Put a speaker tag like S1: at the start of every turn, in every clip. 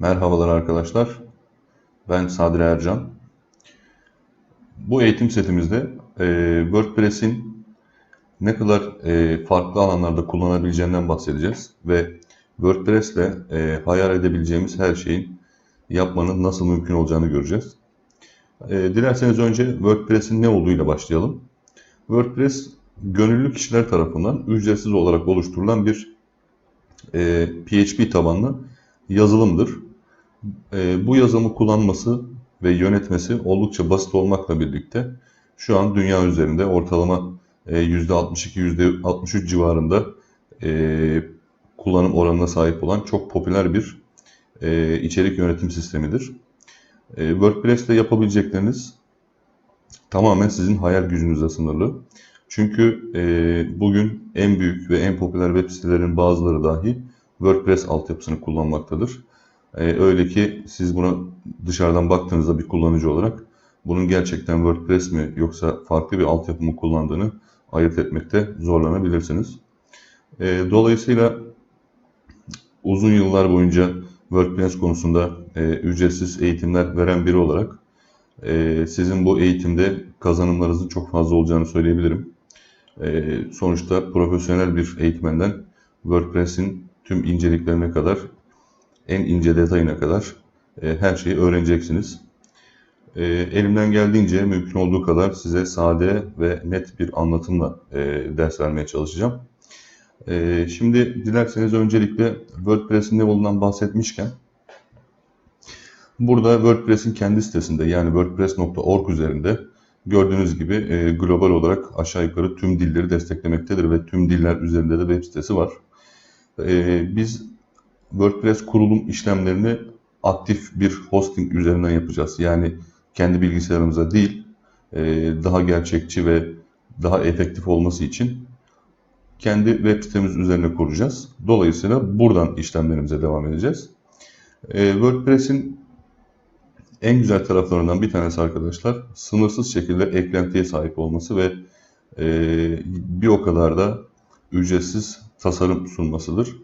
S1: Merhabalar arkadaşlar. Ben Sadri Ercan. Bu eğitim setimizde e, WordPress'in ne kadar e, farklı alanlarda kullanabileceğinden bahsedeceğiz ve WordPress'le e, hayal edebileceğimiz her şeyin yapmanın nasıl mümkün olacağını göreceğiz. E, dilerseniz önce WordPress'in ne olduğuyla başlayalım. WordPress gönüllü kişiler tarafından ücretsiz olarak oluşturulan bir e, PHP tabanlı yazılımdır. E, bu yazılımı kullanması ve yönetmesi oldukça basit olmakla birlikte şu an dünya üzerinde ortalama e, %62, %63 civarında e, kullanım oranına sahip olan çok popüler bir e, içerik yönetim sistemidir. E, WordPress ile yapabilecekleriniz tamamen sizin hayal gücünüzle sınırlı. Çünkü e, bugün en büyük ve en popüler web sitelerinin bazıları dahi WordPress altyapısını kullanmaktadır. E, öyle ki siz buna dışarıdan baktığınızda bir kullanıcı olarak bunun gerçekten WordPress mi yoksa farklı bir altyapı mı kullandığını ayırt etmekte zorlanabilirsiniz. E, dolayısıyla uzun yıllar boyunca WordPress konusunda e, ücretsiz eğitimler veren biri olarak e, sizin bu eğitimde kazanımlarınızın çok fazla olacağını söyleyebilirim. E, sonuçta profesyonel bir eğitmenden WordPress'in tüm inceliklerine kadar, en ince detayına kadar e, her şeyi öğreneceksiniz. E, elimden geldiğince mümkün olduğu kadar size sade ve net bir anlatımla e, ders vermeye çalışacağım. E, şimdi dilerseniz öncelikle WordPress'in ne olduğundan bahsetmişken burada WordPress'in kendi sitesinde yani wordpress.org üzerinde gördüğünüz gibi e, global olarak aşağı yukarı tüm dilleri desteklemektedir ve tüm diller üzerinde de web sitesi var. E, biz WordPress kurulum işlemlerini aktif bir hosting üzerinden yapacağız. Yani kendi bilgisayarımıza değil, e, daha gerçekçi ve daha efektif olması için kendi web sitemiz üzerine kuracağız. Dolayısıyla buradan işlemlerimize devam edeceğiz. E, WordPress'in en güzel taraflarından bir tanesi arkadaşlar sınırsız şekilde eklentiye sahip olması ve e, bir o kadar da ücretsiz tasarım sunmasıdır.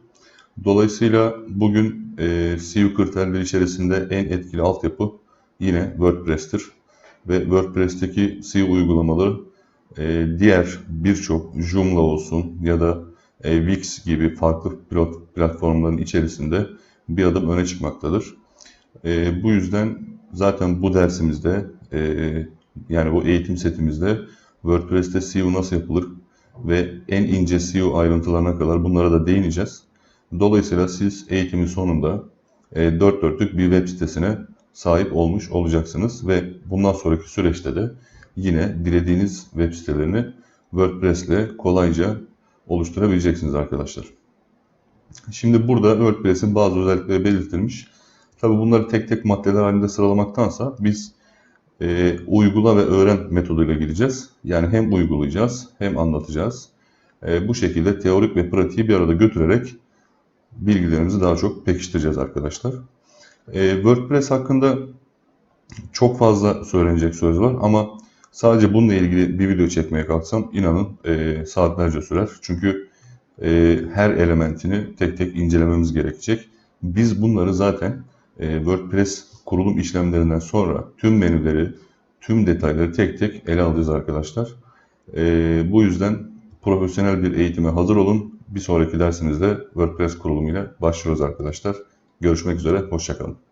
S1: Dolayısıyla bugün e, SEO kriterleri içerisinde en etkili altyapı yine WordPress'tir. Ve WordPress'teki SEO uygulamaları e, diğer birçok Joomla olsun ya da e, Wix gibi farklı pilot platformların içerisinde bir adım öne çıkmaktadır. E, bu yüzden zaten bu dersimizde e, yani bu eğitim setimizde WordPress'te SEO nasıl yapılır ve en ince SEO ayrıntılarına kadar bunlara da değineceğiz. Dolayısıyla siz eğitimin sonunda e, dört dörtlük bir web sitesine sahip olmuş olacaksınız ve bundan sonraki süreçte de yine dilediğiniz web sitelerini WordPress ile kolayca oluşturabileceksiniz arkadaşlar. Şimdi burada WordPress'in bazı özellikleri belirtilmiş. Tabi bunları tek tek maddeler halinde sıralamaktansa biz e, uygula ve öğren metoduyla gideceğiz. Yani hem uygulayacağız hem anlatacağız. E, bu şekilde teorik ve pratiği bir arada götürerek bilgilerimizi daha çok pekiştireceğiz arkadaşlar. E, WordPress hakkında çok fazla söylenecek söz var ama sadece bununla ilgili bir video çekmeye kalksam inanın e, saatlerce sürer. Çünkü e, her elementini tek tek incelememiz gerekecek. Biz bunları zaten e, WordPress kurulum işlemlerinden sonra tüm menüleri, tüm detayları tek tek ele alacağız arkadaşlar. E, bu yüzden profesyonel bir eğitime hazır olun. Bir sonraki dersimizde WordPress kurulumuyla başlıyoruz arkadaşlar. Görüşmek üzere, hoşçakalın.